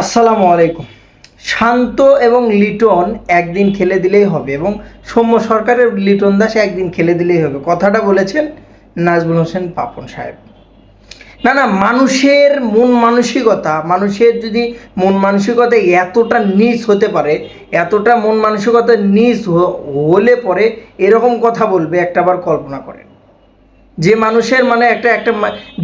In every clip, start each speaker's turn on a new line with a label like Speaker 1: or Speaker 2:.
Speaker 1: আসসালামু আলাইকুম। শান্ত এবং লিটন একদিন খেলে দিলেই হবে এবং সৌম্য সরকারের লিটন দাস একদিন খেলে দিলেই হবে। কথাটা বলেছেন নাজমুল হোসেন পাপন সাহেব। না না, মানুষের মন মানসিকতা, মানুষের যদি মন মানসিকতা এতটা নিচ হতে পারে, এতটা মন মানসিকতা নিচ হলে পরে এরকম কথা বলবে একটাবার কল্পনা করেন। যে মানুষের মানে একটা একটা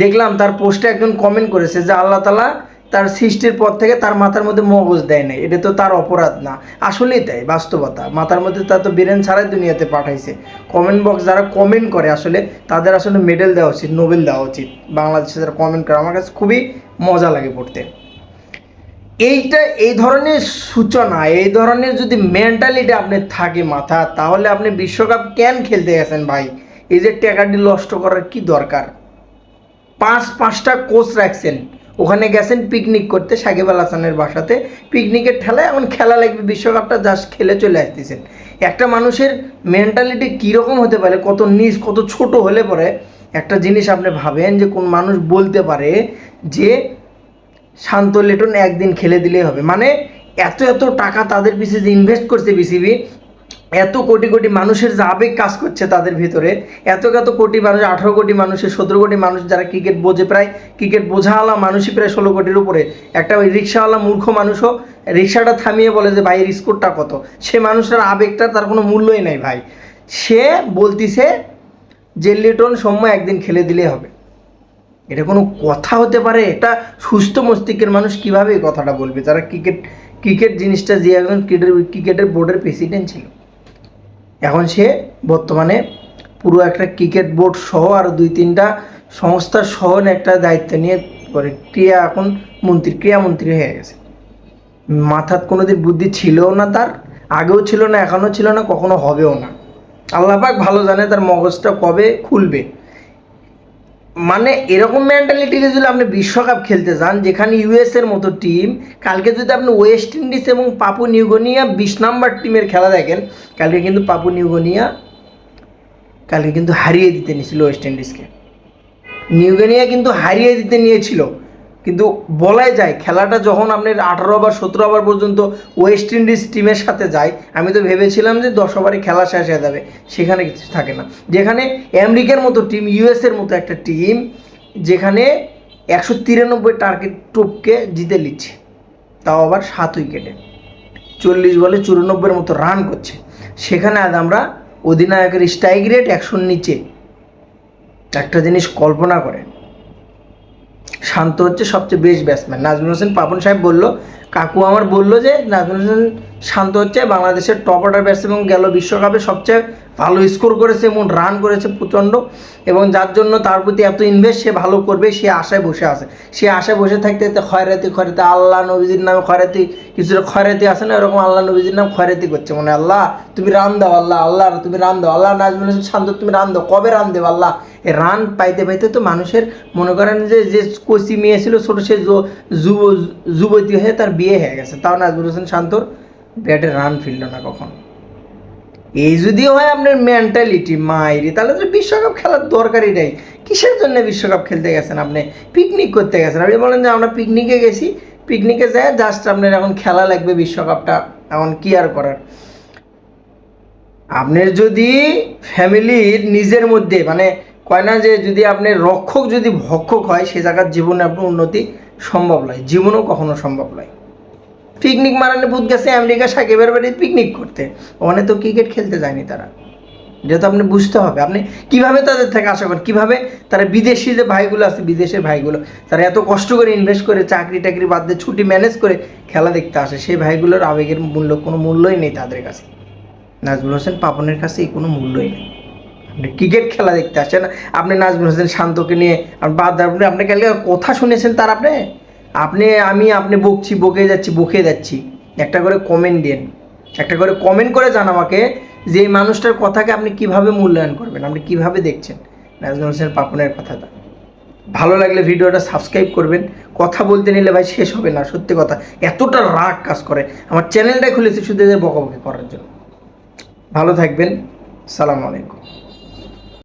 Speaker 1: দেখলাম তার পোস্টে একজন কমেন্ট করেছে যে আল্লাহ তালা তার সৃষ্টির পর থেকে তার মাথার মধ্যে মগজ দেয় নাই। এটা তো তার অপরাধ না। আসলেই তাই, বাস্তবতা। মাথার মধ্যে তার তো ব্রেন ছাড়াই দুনিয়াতে পাঠাইছে। কমেন্ট বক্স যারা কমেন্ট করে আসলে, তাদের আসলে মেডেল দেওয়া উচিত নোবেল দেওয়া উচিত। বাংলাদেশে যারা কমেন্ট করে, আমার কাছে খুবই মজা লাগে পড়তে। এইটা, এই ধরনের সূচনা, এই ধরনের যদি মেন্টালিটি আপনি থাকে মাথা, তাহলে আপনি বিশ্বকাপ কেন খেলতে গেছেন ভাই? এই যে টাকাটি নষ্ট করার কি দরকার? পাঁচ, পাঁচটা কোচ রাখছেন। ওখানে গেছেন পিকনিক করতে সাকিব আল হাসানের বাসাতে। পিকনিকের ঠেলায় এখন খেলা লাগবে, বিশ্বকাপটা জাস্ট খেলে চলে আসতেছেন। একটা মানুষের মেন্টালিটি কীরকম হতে পারে, কত নিজ কত ছোট হলে পরে একটা জিনিস আপনি ভাবেন যে কোন মানুষ বলতে পারে যে শান্ত লিটন একদিন খেলে দিলেই হবে। মানে এত এত টাকা তাদের পিছিয়ে যে ইনভেস্ট করছে বিসিবি এত কোটি কোটি মানুষের যে আবেগ কাজ করছে তাদের ভিতরে, এত এত কোটি মানুষ, আঠারো কোটি মানুষের, সতেরো কোটি মানুষ যারা ক্রিকেট বোঝে প্রায় ক্রিকেট বোঝাওয়ালা মানুষই প্রায় ষোলো কোটির উপরে। একটা ওই রিক্সাওয়ালা মূর্খ মানুষও রিক্সাটা থামিয়ে বলে যে, ভাই স্কোরটা কত? সে মানুষের আবেগটা তার কোনো মূল্যই নাই, ভাই। সে বলতিছে যে, লিটন, সৌম্য, একদিন খেলে দিলে হবে। এটা কোনো কথা হতে পারে? এটা সুস্থ মস্তিষ্কের মানুষ কীভাবে এই কথাটা বলবে? যারা ক্রিকেট ক্রিকেট জিনিসটা যে একজন ক্রিকেটের ক্রিকেটের বোর্ডের প্রেসিডেন্ট ছিল। এখন সে বর্তমানে পুরো একটা ক্রিকেট বোর্ড সহ আর দুই তিনটা সংস্থার সহ একটা দায়িত্ব নিয়ে করে। ক্রিয়া এখন মন্ত্রী ক্রিয়ামন্ত্রী হয়ে গেছে। মাথার কোনোদিন বুদ্ধি ছিলও না তার, আগেও ছিল না, এখনও ছিল না, কখনো হবেও না। আল্লাপাক ভালো জানে তার মগজটা কবে খুলবে। মানে এরকম মেন্টালিটি যদি আপনি বিশ্বকাপ খেলতে যান, যেখানে ইউএস এর মতো টিম কালকে যদি আপনি ওয়েস্ট ইন্ডিজ এবং পাপু নিউগোনিয়া বিশ নাম্বার টিমের খেলা দেখেন, কালকে কিন্তু পাপু নিউগোনিয়া কালকে কিন্তু হারিয়ে দিতে নিয়েছিল ওয়েস্ট ইন্ডিজকে নিউগোনিয়া কিন্তু হারিয়ে দিতে নিয়েছিল। কিন্তু বলাই যায় খেলাটা যখন আপনার আঠারো ওভার, সতেরো ওভার পর্যন্ত ওয়েস্ট ইন্ডিজ টিমের সাথে যায়, আমি তো ভেবেছিলাম যে দশ ওভারে খেলা শেষ হয়ে যাবে। সেখানে কিছু থাকে না। যেখানে আমেরিকার মতো টিম ইউএসের মতো একটা টিম যেখানে একশো তিরানব্বই টার্গেট টুপকে জিতে নিচ্ছে। তাও আবার সাত উইকেটে। চল্লিশ বলে চুরানব্বইয়ের মতো রান করছে। সেখানে আজ আমরা অধিনায়কের স্ট্রাইক রেট একশোর নিচে। একটা জিনিস কল্পনা করেন। শান্ত হচ্ছে সবচেয়ে বেস্ট ব্যাটসম্যান নাজমুল হোসেন পাপন সাহেব বলল, কাকু আমার বলল যে, নাজমুল হোসেন শান্ত হচ্ছে, বাংলাদেশের টপ অর্ডার ব্যাটসম্যান গেল বিশ্বকাপে সবচেয়ে ভালো স্কোর করেছে এবং রান করেছে প্রচণ্ড। এবং যার জন্য তার প্রতি এত ইনভেস্ট সে ভালো করবে, সে আশায় বসে আছে। সে আশায় বসে থাকতে খয়রাতি খয়রাতি আল্লাহ নবীজির নামে খয়রাতি কিছুটা খয়রাতি আছে না? এরকম আল্লাহ নবীজির নাম খয়রাতি করছে। মানে আল্লাহ, তুমি রান দাও, আল্লাহ আল্লাহ, তুমি রান দাও, আল্লাহ, নাজমুল হোসেন শান্ত, তুমি রান দাও, কবে রান দেবো? আল্লাহ রান পাইতে পাইতে তো মানুষের মনে করেন যে যে কচি মেয়ে ছিল, ছোটো সে যুব, যুবতী হয়ে তার বিয়ে হয়ে গেছে। তাও নাজমুল হোসেন শান্তর ব্যাটে রান ফিরল না কখনো। এই যদি হয় আপনার মেন্টালিটি মাইরি, তাহলে তো বিশ্বকাপ খেলার দরকারই নেই। কিসের জন্য বিশ্বকাপ খেলতে গেছেন আপনি? পিকনিক করতে গেছেন। আপনি বলেন যে আমরা পিকনিকে গেছি। পিকনিকে যায় জাস্ট আপনার এখন খেলা লাগবে বিশ্বকাপটা। এখন কি আর করার? আপনার যদি ফ্যামিলির নিজের মধ্যে মানে কয় না যে যদি আপনার রক্ষক যদি ভক্ষক হয়, সে জায়গার জীবনে আপনার উন্নতি সম্ভব নয়। জীবনেও কখনো সম্ভব নয়। পিকনিক মারানে বুধ গেছে, আমেরিকা সাকিবের বাড়ি পিকনিক করতে। ওখানে তো ক্রিকেট খেলতে যায়নি তারা। যেহেতু আপনি বুঝতে হবে। আপনি কীভাবে তাদের থেকে আশা করেন? কীভাবে তারা বিদেশি যে ভাইগুলো আছে, বিদেশের ভাইগুলো, তারা এত কষ্ট করে ইনভেস্ট করে চাকরি টাকরি বাদ দিয়ে ছুটি ম্যানেজ করে খেলা দেখতে আসে, সেই ভাইগুলোর আবেগের মূল্য, কোনো মূল্যই নেই তাদের কাছে। নাজমুল হোসেন পাপনের কাছে এই কোনো মূল্যই নেই। আপনি ক্রিকেট খেলা দেখতে আসেন আপনি নাজমুল হোসেন শান্তকে নিয়ে বাদ আপনি আপনি কালকে কথা শুনেছেন তার আপনি? আপনি, আমি, আপনি বকছি, বকে যাচ্ছি বকে যাচ্ছি। একটা করে কমেন্ট দিন। একটা করে কমেন্ট করে জান আমাকে যে এই মানুষটার কথাকে আপনি কীভাবে মূল্যায়ন করবেন, আপনি কীভাবে দেখছেন। নাজমুল হোসেন পাপনের কথাটা। ভালো লাগলে ভিডিওটা সাবস্ক্রাইব করবেন। কথা বলতে নিলে ভাই শেষ হবে না, সত্যি কথা। এতটা রাগ কাজ করে। আমার চ্যানেলটাই খুলেছি শুধু এদের বকাবকি করার জন্য। ভালো থাকবেন। সালাম আলাইকুম।